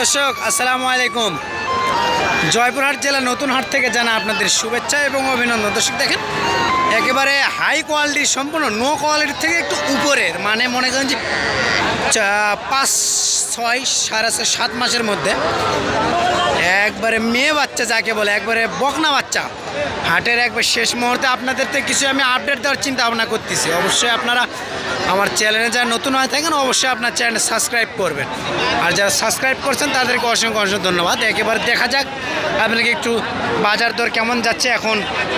দর্শক, আসসালামু আলাইকুম। জয়পুরহাট জেলা নতুন হাট থেকে জানা আপনাদের শুভেচ্ছা এবং অভিনন্দন। দর্শক দেখেন, একেবারে হাই কোয়ালিটি সম্পূর্ণ নো কোয়ালিটির থেকে একটু উপরের। মানে মনে করেন যে পাঁচ, ছয়, সাড়ে সাত মাসের মধ্যে। একবারে মেয়ে বাচ্চা যাকে বলে, একবারে বকনা বাচ্চা। হাটের একবার শেষ মুহূর্তে আপনাদের থেকে কিছু আমি আপডেট দেওয়ার চিন্তা ভাবনা করতেছি। অবশ্যই আপনারা আমার চ্যানেলে যারা নতুন হয়ে থাকেন, অবশ্যই আপনার চ্যানেল সাবস্ক্রাইব করবেন। আর যারা সাবস্ক্রাইব করছেন, তাদেরকে অসংখ্য অসংখ্য ধন্যবাদ। একেবারে দেখা যাক আপনাকে একটু বাজার দর কেমন যাচ্ছে, এখন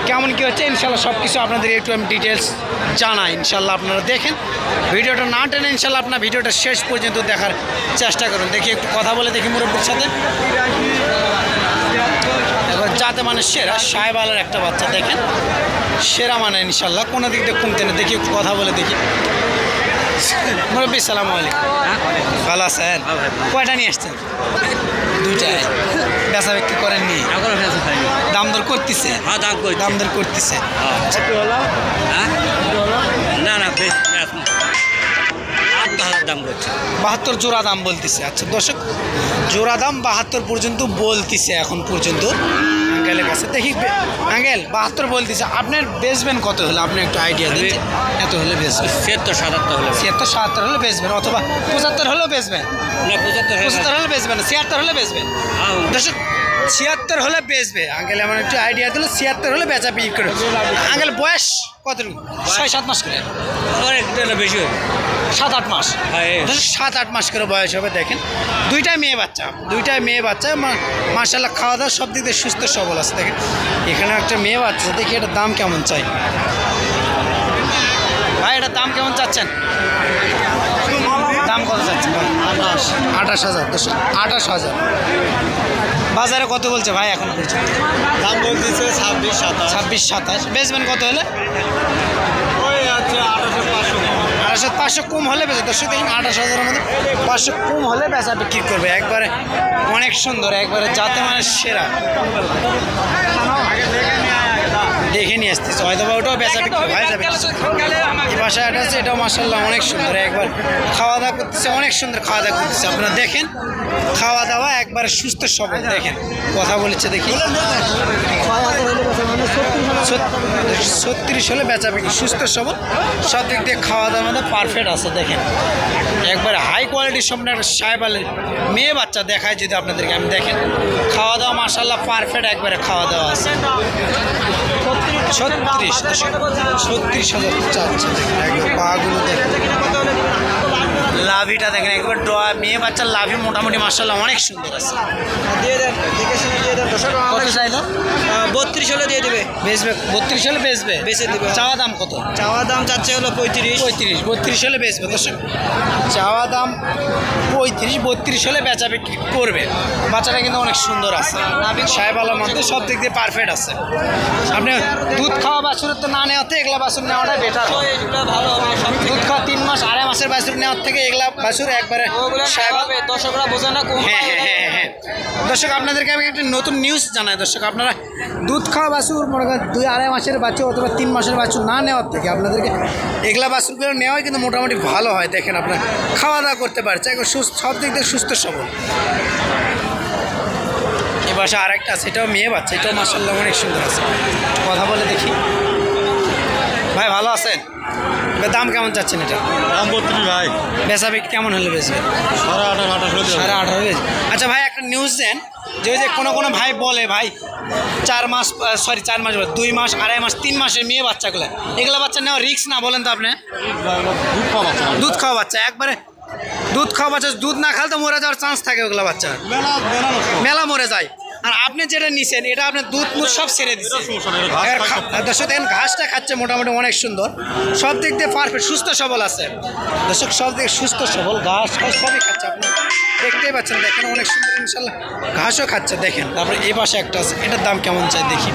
কেমন কী হচ্ছে, ইনশাল্লাহ সব কিছু আপনাদের একটু আমি ডিটেলস জানাই। ইনশাল্লাহ আপনারা দেখেন। ভিডিওটা না টেনে ইনশাল্লাহ আপনার ভিডিওটা শেষ পর্যন্ত দেখার চেষ্টা করুন। দেখি একটু কথা বলে দেখি মুরব্বীর সাথে। যাতে মানে সেরা সাহেবালের একটা বাচ্চা দেখেন। সেরা মানে ইনশাল্লাহ। কোনো দিক দিয়ে কমতে না। দেখি একটু কথা বলে দেখি। মুরব্বী সালাম আলাইকুম। ভালো আছেন? কয়টা নিয়ে আসছেন? দুইটায় বেচা বিক্রি করেননি? দাম দর করতেছে? হ্যাঁ দাম দর করতেছে? হ্যাঁ? না না না। দাম করছে। বাহাত্তর জোড়া দাম বলতেছে। আচ্ছা দর্শক জোড়া দাম বাহাত্তর পর্যন্ত বলতেছে এখন পর্যন্ত। দেখি আঙ্কেল বাহাত্তর বলতেছে আপনার বেচবেন কত হলে? আপনি একটু আইডিয়া দিন এত হলে বেচবেন ছিয়াত্তর সাতাত্তর হলে ছিয়াত্তর সাতাত্তর হলে বেচবেন অথবা পঁচাত্তর হলেও বেচবেন না পঁচাত্তর হলে পঁচাত্তর হলে বেচবেন ছিয়াত্তর হলে বেচবেন দর্শক ছিয়াত্তর হলে বেচবে আঙ্কেল এমন একটু আইডিয়া দিল ছিয়াত্তর হলে বেচা বিক্রি করে। আঙ্কেল বয়স কত ছয় সাত মাস করে। বেশি হবে। সাত আট মাস। হ্যাঁ সাত আট মাস করে বয়স হবে দেখেন। দুইটাই মেয়ে বাচ্চা দুইটাই মেয়ে বাচ্চা মার্শাল্লাহ খাওয়া দাওয়া সব দিক দিয়ে সুস্থ সবল আছে দেখেন। এখানে একটা মেয়ে বাচ্চা দেখি এটার দাম কেমন চাই। ভাই এটার দাম কেমন চাচ্ছেন? দাম কত চাচ্ছেন? ভাই আঠাশ। আঠাশ হাজার দশ আঠাশ হাজার। বাজারে কত বলছে ভাই এখন পর্যন্ত দাম বলতেছে ছাব্বিশ সাতাশ। ছাব্বিশ সাতাশ। বেচবেন কত হলে? ওই আছে আঠাশো পাঁচশো। আঠাশো পাঁচশো কম হলে বেচে। দর্শক, দেখুন আঠাশ হাজারের মধ্যে পাঁচশো কম হলে বেচা বিক্রি করবে। একবারে অনেক সুন্দর, একবারে যাতে মানে সেরা। দেখে নিয়ে আসতেছে। হয়তো বা ওটাও বেচা বিক্রি হয়ে যাবে এই বাসায় আছে, এটাও মাসাল্লাহ অনেক সুন্দর। একবার খাওয়া দাওয়া করতেছে, অনেক সুন্দর খাওয়া দাওয়া করতেছে। আপনারা দেখেন খাওয়া দাওয়া একবারে সুস্থ সবল। দেখেন, কথা বলেছে দেখি। ছত্রিশ হলে বেচা বিক্রি সুস্থ সবল। সব দিক দিয়ে খাওয়া দাওয়া পারফেক্ট আছে দেখেন। একবারে হাই কোয়ালিটির সামনে একটা সাহেবালের মেয়ে বাচ্চা দেখায় যদি আপনাদেরকে আমি দেখেন। খাওয়া দাওয়া মাসাল্লাহ পারফেক্ট একবারে খাওয়া দাওয়া আছে। ছত্রিশ ছত্রিশ হাজার চাচ্ছে দেখেন পাগুলো দেখেন। লাভিটা দেখেন একবার ডোয়া মেয়ে বাচ্চার লাভি মোটামুটি মাসাল্লাহ অনেক সুন্দর আছে। দিয়ে দেন দেখে শুনে দিয়ে দেন কত চাইলো? বত্রিশ হলে দিয়ে দেবে। বেচবে বত্রিশ হলে বেচবে। বেচে দিবে। চাওয়া দাম কত? চাওয়া দাম চাচ্ছে হলো পঁয়ত্রিশ। পঁয়ত্রিশ বত্রিশ হলে বেচবে দর্শক। চাওয়া দাম পঁয়ত্রিশ বত্রিশ হলে বেচা বিক্রি করবে। বাচ্চাটা কিন্তু অনেক সুন্দর আছে। সাহেবালার মধ্যে সব দিক দিয়ে পারফেক্ট আছে। আপনি দুধ খাওয়া বাছুরের তো না নেওয়াতে এগুলা বাছুর নেওয়াটাই বেটার ভালো হবে। দুধ খাওয়া মাসের বাছুর নেওয়ার থেকে এগুলা বাছুর একবারে দর্শকরা বোঝে না হ্যাঁ হ্যাঁ হ্যাঁ দর্শক আপনাদেরকে আমি একটা নতুন নিউজ জানাই। দর্শক আপনারা দুধ খাওয়া বাছুর মনে করেন দুই আড়াই মাসের বাছুর অথবা তিন মাসের বাছুর না নেওয়ার থেকে আপনাদেরকে এগুলা বাছুরগুলো নেওয়াই কিন্তু মোটামুটি ভালো হয়। দেখেন আপনার খাওয়া দাওয়া করতে পারছে। একবার সুস্থ সব দিক দিয়ে সুস্থ সবল। এ বাসা আরেকটা আছে এটাও মেয়ে বাচ্চা এটাও মাসাল্লাহ অনেক সুন্দর আছে। কথা বলে দেখি। ভাই ভালো আছেন? দাম কেমন চাচ্ছেন এটা? দাম বত্রিশ ভাই। বেচা বিক্রি কেমন হলে বেচবে সাড়ে আঠাশ হলে সাড়ে আঠারো আচ্ছা ভাই একটা নিউজ দেন। যে ওই যে কোনো কোনো ভাই বলে ভাই চার মাস সরি চার মাস বলে, দুই মাস আড়াই মাস তিন মাসের মেয়ে বাচ্চাগুলো। এগুলো বাচ্চা নেওয়া রিক্স না বলেন তো আপনি? দুধ খাওয়া বাচ্চা। একবারে দুধ খাওয়া বাচ্চা দুধ না খালে তো মরে যাওয়ার চান্স থাকে ওগুলো বাচ্চা। মেলা মরে যায়। আর আপনি যেটা নিছেন এটা আপনার দুধ মুধ সব ছেড়ে দিচ্ছে। দর্শক দেখেন ঘাসটা খাচ্ছে মোটামুটি অনেক সুন্দর। সব দিক দিয়ে পারফেক্ট সুস্থ সবল আছে। দর্শক সব দিক সুস্থ সবল ঘাস সবই খাচ্ছে আপনি দেখতেই পাচ্ছেন দেখেন অনেক সুন্দর ইনশাল্লাহ। ঘাসও খাচ্ছে দেখেন। তারপরে এই পাশে একটা আছে এটার দাম কেমন চাই দেখি।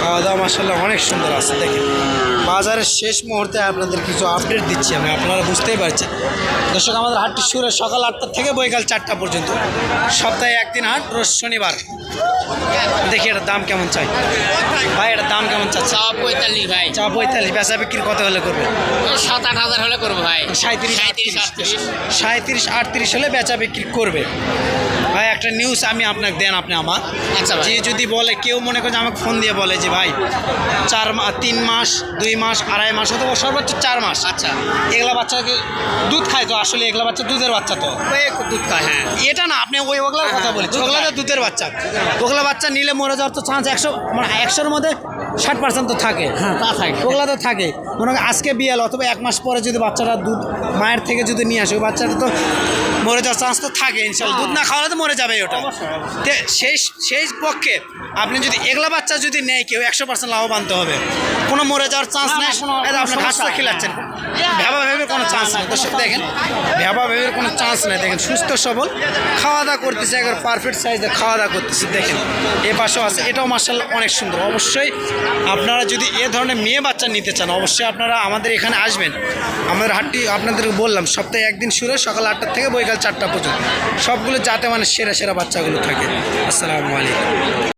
খাওয়া দাওয়া মাসাল্লাহ অনেক সুন্দর আছে দেখেন। বাজারের শেষ মুহূর্তে আপনাদের কিছু আপডেট দিচ্ছি আমি আপনারা বুঝতেই পারছেন। দর্শক আমাদের হাটটি শুরু সকাল আটটা থেকে বৈকাল চারটা পর্যন্ত। সপ্তাহে একদিন হাট রোজ শনিবার। দেখি এটার দাম কেমন চাই। ভাই এটার দাম কেমন চাচ্ছে? সব পঁয়তাল্লিশ ভাই। চা পঁয়তাল্লিশ বেচা বিক্রি কত হলে করবে? সাত আট হাজার হলে করব ভাই। সাঁত্রিশ আটত্রিশ। সাঁত্রিশ আটত্রিশ হলে বেচা বিক্রি করবে। ভাই একটা নিউজ আমি আপনাকে দেন আপনি আমার। আচ্ছা যে যদি বলে কেউ মনে করে যে আমাকে ফোন দিয়ে বলে যে ভাই। চার তিন মাস দুই মাস আড়াই মাস অথবা সর্বোচ্চ চার মাস। আচ্ছা। এগুলা বাচ্চাকে দুধ খায় তো? আসলে এগুলা বাচ্চা দুধের বাচ্চা তো। দুধ খায় হ্যাঁ। এটা না আপনি ওই ওগুলার কথা বলছি ওগুলা তো দুধের বাচ্চা। ওগুলা বাচ্চা নিলে মরে যাওয়ার তো চান্স একশো মানে একশোর মধ্যে ষাট পার্সেন্ট তো থাকে। হ্যাঁ তা থাকে। ওগুলা তো থাকে। মনে আজকে বিয়াল অথবা এক মাস পরে যদি বাচ্চাটা দুধ মায়ের থেকে যদি নিয়ে আসে ওই বাচ্চাটা তো মরে যাওয়ার চান্স তো থাকে ইনশাল্লাহ। দুধ না খাওয়ালে তো মরে যাবে ওটা। সেই সেই পক্ষে আপনি যদি এগুলা বাচ্চা যদি নেয় কেউ একশো পার্সেন্ট লাভবান তো হবে। কোনো মরে যাওয়ার চান্স নেই? আপনি ঘাসটা খিলাচ্ছেন। ভেবা ভেবের কোনো চান্স নেই। দর্শক দেখেন ভেবা ভেবের কোনো চান্স নেই। দেখেন সুস্থ সবল। খাওয়া দাওয়া করতেছে একবার পারফেক্ট সাইজে খাওয়া দাওয়া করতেছে। দেখেন এ পাশেও আছে। এটাও মার্শাল অনেক সুন্দর। অবশ্যই আপনারা যদি এ ধরনের মেয়ে বাচ্চা নিতে চান অবশ্যই আপনারা আমাদের এখানে আসবেন। আমাদের হাটটি আপনাদেরকে বললাম সপ্তাহে একদিন শুরু হয় সকাল আটটা থেকে বৈকাল চারটা পর্যন্ত। সবগুলো যাতে মানে সেরা সেরা বাচ্চাগুলো থাকে। আসসালামু আলাইকুম।